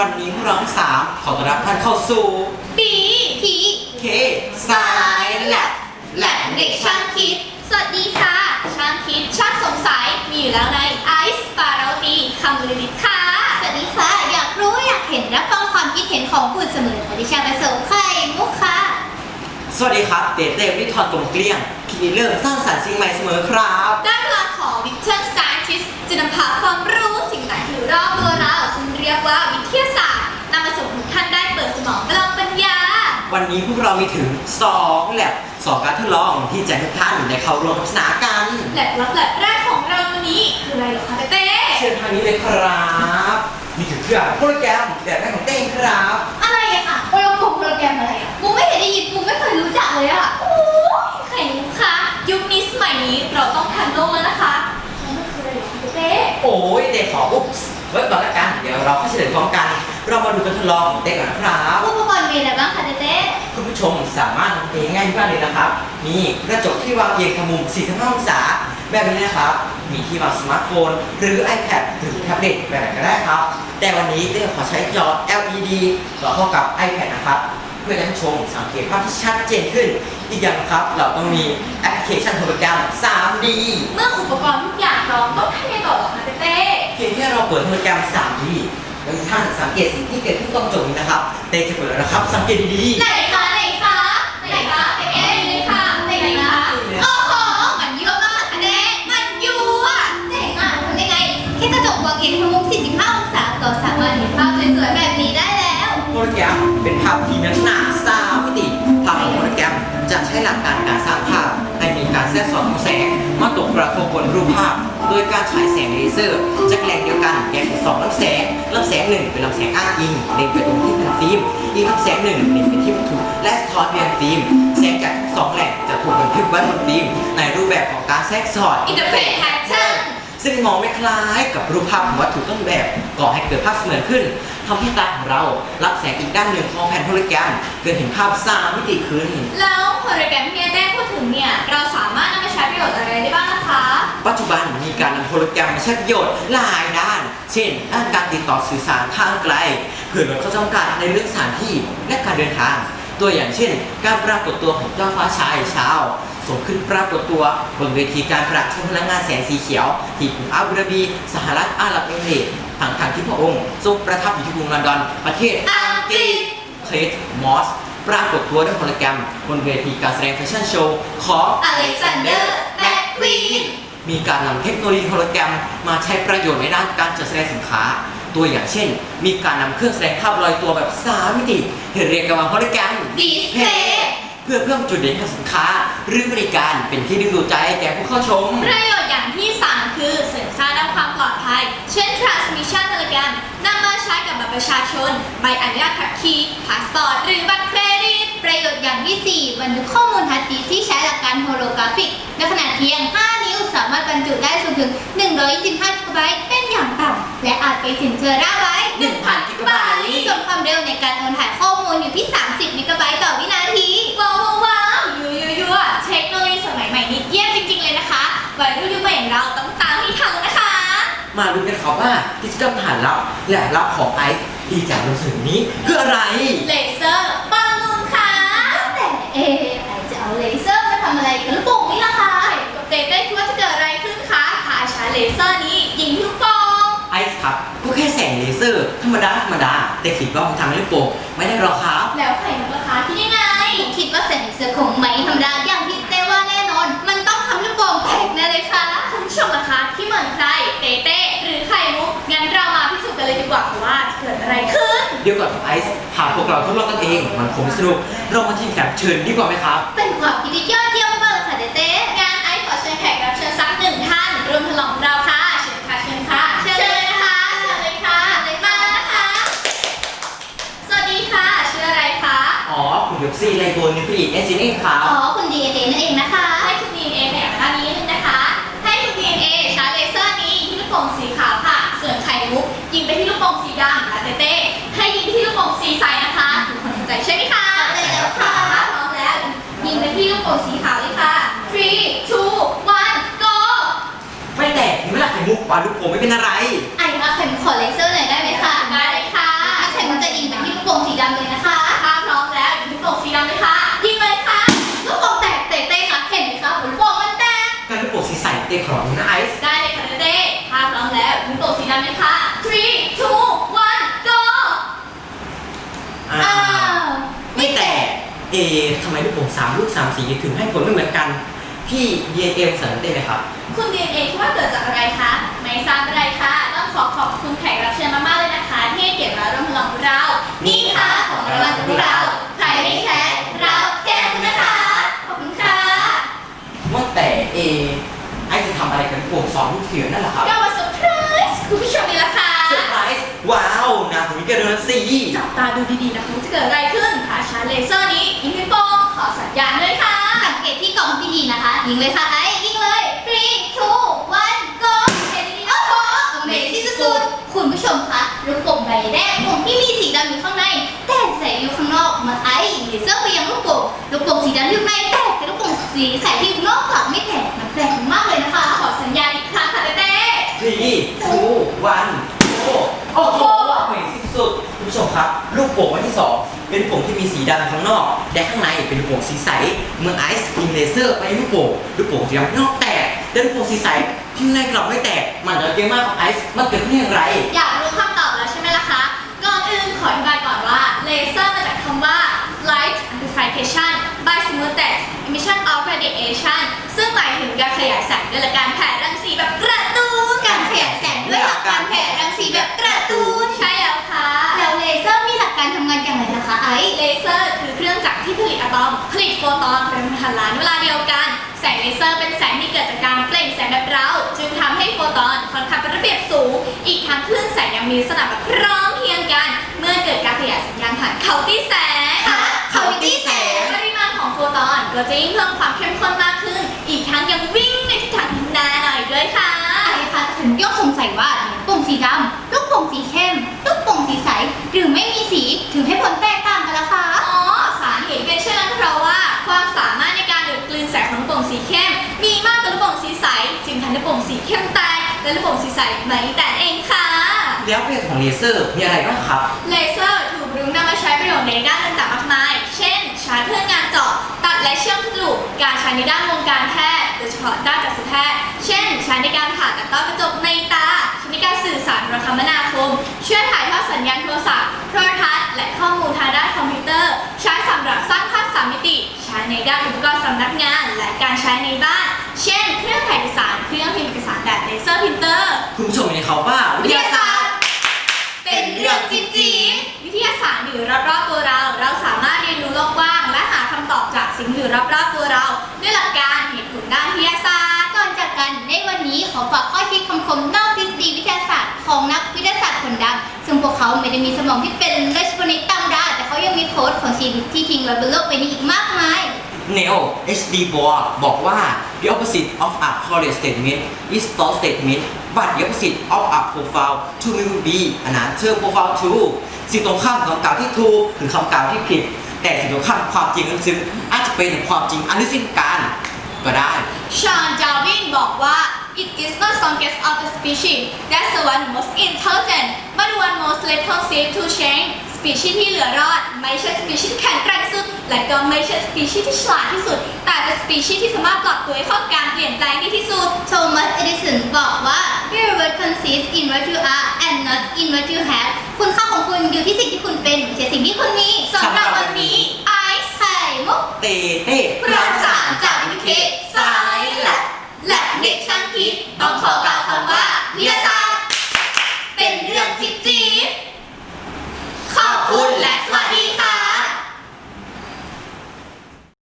วันนี้พวกเราทั้งสามขอต้อนรับท่านเข้าสู่บีทีเคสายแลบแหลกเด็กช่างคิด สวัสดีค่ะ ช่างคิดช่างสงสัยมีอยู่แล้วในไอซ์ปาราตีคำลือลิศค่ะ สวัสดีค่ะ อยากรู้อยากเห็นรับฟังความคิดเห็นของคุณเสมอค่ะดิฉันไปส่งไข่มุกค่ะ สวัสดีครับเต้เต้วิทอนกลมเกลี้ยงคิดเรื่องสร้างสรรค์สิ่งใหม่เสมอครับ ได้เวลาของวิทยาศาสตร์จะนำพาความรู้สิ่งต่างๆที่อยู่รอบตัวเราซึ่งเรี ยกว่าวิทยาศาสตร์นำมาสู่ทุกท่านได้เปิดสมองพลังปัญญา วันนี้พวกเรามีถึง 2 แลบสองการทดลองที่จะให้ทุกท่านได้เข้าร่วมพัฒนากันแหลกรับแหลกแรกของเราวันนี้คืออะไรเหรอคะเต้เชิญทางนี้เลยครับนี่คือเครื่องโปรแกรมแบบแรกของเต้งครับ อะไรอะค่ะโปรแกรมโปรแกรมอะไรอะกูไม่เคยได้ยินกูไม่เคยรู้จักเลยอะโอ้ยไข่มุกคะยุคนี้สมัยนี้เราต้องทันโลกแล้วนะคะแล้วมันคืออะไรเหรอคะเต้โอ้ยเต้ขออุ๊บไว้ก่อนละกัน เดี๋ยวเราค่อยเฉลยพร้อมกัน เรามาดูการทดลองของเต้ก่อนนะครับอุปกรณ์มีอะไรบ้างคะเต้คุณผู้ชมสามารถทำเองง่ายมากเลยนะครับมีกระจกที่วางเอียงทางมุม45องศาแบบนี้นะครับมีที่วางสมาร์ทโฟน หรือ iPad หรือแท็บเล็ตแบบไหนก็ได้ครับ แต่วันนี้เต้ขอใช้จอ LED ต่อเข้ากับ iPad นะครับเพื่อให้ท่านผู้ชมสังเกตภาพที่ชัดเจนขึ้น อีกอย่างนะครับ เราต้องมีแอปพลิเคชันโปรแกรม 3D เมื่ออุปกรณ์ทุกอย่างพร้อมต้องทำยังไงต่อเหรอคะเต้เพียงแค่เราเปิดโปรแกรม 3D แล้วท่านสังเกตสิ่งที่เกิดขึ้นตรงจุดนี้นะครับเต้จะเปิดแล้วนะครับ สังเกตดีๆไหนคะไหนคะไหนคะเต้เลยค่ะไหนคะโอ้โหมันยั่วมากค่ะเต้มันยั่วเจ๋งอะทำยังไงแค่กระจกวางเอียงทางมุม45องศาก็สามารถเห็นภาพสวยๆแบบนี้ได้แล้วโปรแกรมเป็นภาพที่มีลักษณะสามมิติภาพของโปรแกรมจะใช้หลักการการสร้างภาพให้มี การแทรกซ้อนของแสงมาตกกระทบบนรูปภาพ โดยการฉายแสงเลเซอร์จากแหล่งเดียวกันแยกเป็นสองลำแสงลำแสงหนึ่งเป็นลำแสงอ้างอิงเล็งไปตรงที่แผ่นฟิล์มอีกลำแสงหนึ่งเล็งไปที่วัตถุและสะท้อนไปยังฟิล์มแสงจากทั้งสองแหล่งจะถูกบันทึกไว้บนฟิล์มในรูปแบบของการแทรกซ้อน Interface Pattern ซึ่งมองไม่คล้ายกับรูปภาพของวัตถุต้นแบบก่อให้เกิดภาพเสมือนขึ้น ทำให้ตาของเรารับแสงอีกด้านหนึ่งของแผ่นโฮโลแกรมเกิดเห็นภาพสามมิติขึ้น แล้วโปรแกรมที่เต้พูดถึงเนี่ยเราสามารถนำไปใช้ประโยชน์อะไรได้บ้างนะคะ ปัจจุบันมีการนำโฮโลแกรมมาใช้ประโยชน์หลายด้าน เช่นด้านการติดต่อสื่อสารทางไกล เพื่อลดข้อจำกัดในเรื่องสถานที่และการเดินทาง ตัวอย่างเช่น การปรากฏตัวของเจ้าฟ้าชายเช้าส่งขึ้นปรากฏตัวบนเวทีการประชุมพลังงานแสงสีเขียว ที่กรุงอาบูดาบี สหรัฐอาหรับเอมิเรตส์ทางทางที่พระองค์ทรงประทับอยู่ที่กรุงลอนดอน ประเทศอังกฤษเคทมอสปรากฏตัวด้วยโฮโลแกรมบนเวทีการแสดงแฟชั่นโชว์ของ Alexander McQueen มีการนำเทคโนโลยีโฮโลแกรมมาใช้ประโยชน์ในด้านการจัดแสดงสินค้า ตัวอย่างเช่น มีการนำเครื่องแสดงภาพลอยตัวแบบสามมิติที่เรียกกันว่าโฮโลแกรม Display เพื่ พื่อเพิ่มจุดเด่นของสินค้า หรือบริการเป็นที่ดึงดูดใจแก่ผู้เข้าชม ประโยชน์อย่างที่ 3 คือเสริมสร้างด้านความปลอดภัย เช่น transmission telegram นำมาใช้กับบัตรประชาชน ใบอนุญาตขับขี่พาสปอร์ตหรือบัตรเครดิต ประโยชน์อย่างที่ 4 บันทึกข้อมูลทัชดีที่ใช้หลักการโฮโลกราฟิกในขนาดเพียง 5 นิ้วสามารถบรรจุได้สูงถึง 125กิกะไบต์เป็นอย่างต่ำและอาจไปถึงเทราไบต์1,000กิกะไบต์ เร็วในการโอนถ่ายข้อมูลอยู่ที่ 30มิกะไบต์ต่อวินาทีว้าวว้าวยูยูยูอะเทคโนโลยีสมัยใหม่นี้เยี่ยมจริง ๆ เลยนะคะวัยรุ่นยุคใหม่อย่างเราต้องตามให้ทันนะคะ มาดูกันครับว่าดิจิตอลผ่านลับและลับของไอซ์ที่จากหนังสือนี้คืออะไร เลเซอร์บอลลูนค่ะ แต่เอะไอจะเอาเลเซอร์มาทำอะไรกับลูกโป่งนี่ล่ะคะกับเต้เต้คิดว่าจะเกิดอะไรขึ้นคะถ้าใช้เลเซอร์นี้ยิงที่ลูกโป่ง ไอซ์ครับก็แค่แสงเลเซอร์ ธรรมดาธรรมดา แต่คิดว่ามันทำให้ลูกโป่งไม่ได้หรอกครับ แล้วไข่มุกราคาที่ยังไง คิดว่าแสงเลเซอร์คงไม่ธรรมดาอย่างที่เต้ว่าแน่นอน มันต้องทำลูกโป่งแตกแน่เลยค่ะคุณผู้ชมล่ะคะที่เหมือนใครเต้เต้หรือไข่มุกงั้นเรามาพิสูจน์กันเลยดีกว่าค่ะว่าจะเกิดอะไรขึ้น เดี๋ยวก่อนครับไอซ์หากพวกเราทดลองกันเอง มันคงไม่สนุกเรามาทีมแขกเชิญดีกว่าไหมครับ เป็นความคิดที่ยอด ซี่ไลโบนิวคลีเอซินเองครับ อ๋อคุณ DNA นั่นเองนะคะ ให้คุณ DNA ขยับมาด้านนี้นิดนึงนะคะ ให้คุณ DNA ใช้เลเซอร์นี้ยิงที่ลูกโป่งสีขาวค่ะ ส่วนไข่มุกยิงไปที่ลูกโป่งสีดำค่ะเต้เต้ให้ยิงที่ลูกโป่งสีใสนะคะทุกคนเข้าใจใช่ไหมคะเข้าใจแล้วค่ะ พร้อมแล้ว ยิงไปที่ลูกโป่งสีขาวเลยค่ะ three two one go ไม่แตกเห็นไหมล่ะไข่มุกปาลูกโป่งไม่เป็นอะไร ไอ้คะไข่มุกขอเลเซอร์หน่อยได้ไหมคะ ได้เลยค่ะ ใช้ เต้ของน้องไอซ์ได้เลยค่ะเต้ถ้าพร้อมแล้วคุณโตสีดำเลยค่ะ three two one go อ่าอ้าวไม่แต่ เอทำไมลูกโป่งสามลูกสามสีถึงให้ผลไม่เหมือนกัน พี่เยเอ็มเสริมได้ไหมครับ คุณ DNA คิดว่าเกิดจากอะไรคะ ไม่ทราบอะไรค่ะต้องขอขอบคุณแขกรับเชิญมากๆเลยนะคะ ที่ให้เกียรติมาร่วมพลังของเรา ตาดูดีๆนะคะจะเกิดอะไรขึ้นถ้าชาร์จเลเซอร์นี้ยิงพี่โป้งขอสัญญาณด้วยค่ะ สังเกตที่กล่องพี่ดีนะคะ ยิงเลยค่ะไอ้ยิงเลย three two one go เห็นดีๆโอ้โห Amazing สุดๆคุณผู้ชมคะลูกโป่งใบแรกผมที่มีสีดำอยู่ข้างใน แต่ใสอยู่ข้างนอกมาไอ้ยิงเลเซอร์ไปยังลูกโป่งลูกโป่งสีดำอยู่ข้างในแต่แต่ลูกโป่งสีใสที่อยู่ข้างนอกกลับไม่แตกมันแปลกมากเลยนะคะ ขอสัญญาณอีกครั้งค่ะเต้ทีทูวันโอ้โอ้โหเหม่งสุดๆคุณผู้ชมครับ ลูกโป่งอันที่สองเป็นลูกโป่งที่มีสีดำข้างนอกแต่ข้างในเป็นลูกโป่งสีใส เมื่อไอซ์ยิงเลเซอร์ไปลูกโป่งลูกโป่งสีดำข้างนอกแตกแต่ลูกโป่งสีใสที่ข้างในกลับไม่แตกมันจะเก่งมากของไอซ์มันเกิดขึ้นอย่างไร อยากรู้คำตอบแล้วใช่ไหมล่ะคะ ก่อนอื่นขออธิบายก่อนว่าเลเซอร์มาจากคำว่า light amplification by simultaneous emission of radiation ซึ่งหมายถึงการขยายแสงด้วยลักการแผ่รังสีแบบกระตุ้น ร์คือเครื่องจักรที่ผลิตอะตอม ผลิตโฟตอนเป็นพันล้านเวลาเดียวกัน แสงเลเซอร์เป็นแสงที่เกิดจากการเปล่งแสงแบบเรา จึงทำให้โฟตอนค่อนข้างเป็นระเบียบสูง อีกทั้งคลื่นแสงยังมีลักษณะแบบพร้อมเพรียงกัน เมื่อเกิดการขยายสัญญาณผ่านเขาที่แสงฮะเขาที่แสงปริมาณของโฟตอนก็จะยิ่งเพิ่มความเข้มข้นมากขึ้น อีกทั้งยังวิ่งในทิศทางที่นาหน่อยด้วยค่ะไอซ์คะฉันยกสงสัยว่าลูกโป่งสีดำลูกโป่งสีเข้ม ลูกโป่งสีใส หรือไม่มีสีถึงให้ มมีมากกว่าลูกโป่งสีใสจึงทำให้ลูกโป่งสีเข้มแตกและลูกโป่งสีใสไม่แตกเองค่ะ แล้วประโยชน์ของเลเซอร์มีอะไรบ้างครับ เลเซอร์ถูกรุ้งนำมาใช้ประโยชน์ในด้านต่างๆมากมาย เช่น ใช้เพื่องานเจาะตัดและเชื่อมกระดูกการใช้ในด้านวงการแพทย์โดยเฉพาะด้านจักษุแพทย์ เช่น ใช้ในการผ่าตัดต้อกระจกในตาใช้ในการสื่อสารโทรคมนาคม ช่วยถ่ายทอดสัญญาณโทรศัพท์โทรทัศน์และข้อมูลทางด้านคอมพิวเตอร์ ใช้สำหรับสร้างภาพสามมิติ ใช้ในด้านอุปกรณ์สำนักงาน และการใช้ใน รอบๆตัวเรา เราสามารถเรียนรู้โลกกว้าง และหาคำตอบจากสิ่งอยู่รอบๆตัวเรา ด้วยหลักการเหตุผลด้านวิทยาศาสตร์ ก่อนจากกันในวันนี้ขอฝากข้อคิดคำคมนอกทฤษฎีวิทยาศาสตร์ของนักวิทยาศาสตร์คนดัง ซึ่งพวกเขาไม่ได้มีสมองที่เป็นราชบนิตตำราแต่เขายังมีโค้ดของชีวิตที่ทิ้งไว้บนโลกใบนี้อีกมากมาย Neil H.D. Bohr บอกว่า the opposite of a correct statement is false statement but the opposite of a profile to will be an answer profile to สิ่งตรงข้ามของคำกล่าวที่ถูกหรือคำกล่าวที่ผิด แต่สิ่งตรงข้ามความจริงนั้นซึ่งอาจจะเป็นความจริงอันลึกซึ้งการก็ได้ชอนดาวินบอกว่า it is not strongest of the species that's the one most intelligent but one most little safe to change ปีชีส์ที่เหลือรอด ไม่ใช่สปีชีส์ที่แข็งแกร่งที่สุด และก็ไม่ใช่สปีชีส์ที่ฉลาดที่สุด แต่เป็นสปีชีส์ที่สามารถปรับตัวให้เข้ากับการเปลี่ยนแปลงได้ที่สุด โทมัส เอดิสันบอกว่า your worth consists in what you are and not in what you have คุณค่าของคุณอยู่ที่สิ่งที่คุณเป็นไม่ใช่สิ่งที่คุณมีสำหรับ